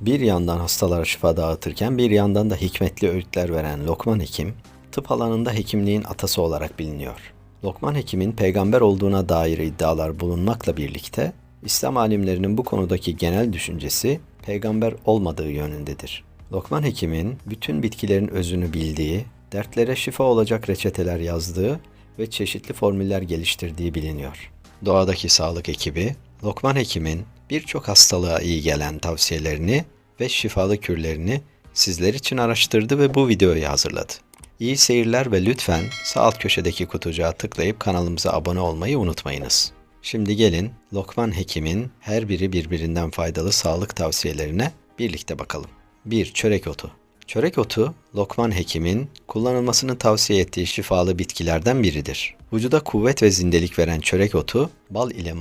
Bir yandan hastalara şifa dağıtırken bir yandan da hikmetli öğütler veren Lokman Hekim, tıp alanında hekimliğin atası olarak biliniyor. Lokman Hekim'in peygamber olduğuna dair iddialar bulunmakla birlikte, İslam alimlerinin bu konudaki genel düşüncesi peygamber olmadığı yönündedir. Lokman Hekim'in bütün bitkilerin özünü bildiği, dertlere şifa olacak reçeteler yazdığı ve çeşitli formüller geliştirdiği biliniyor. Doğadaki sağlık ekibi, Lokman Hekim'in birçok hastalığa iyi gelen tavsiyelerini ve şifalı kürlerini sizler için araştırdı ve bu videoyu hazırladı. İyi seyirler ve lütfen sağ alt köşedeki kutucuğa tıklayıp kanalımıza abone olmayı unutmayınız. Şimdi gelin Lokman Hekim'in her biri birbirinden faydalı sağlık tavsiyelerine birlikte bakalım. 1. Çörek otu. Çörek otu, Lokman Hekim'in kullanılmasını tavsiye ettiği şifalı bitkilerden biridir. Vücuda kuvvet ve zindelik veren çörek otu, bal ile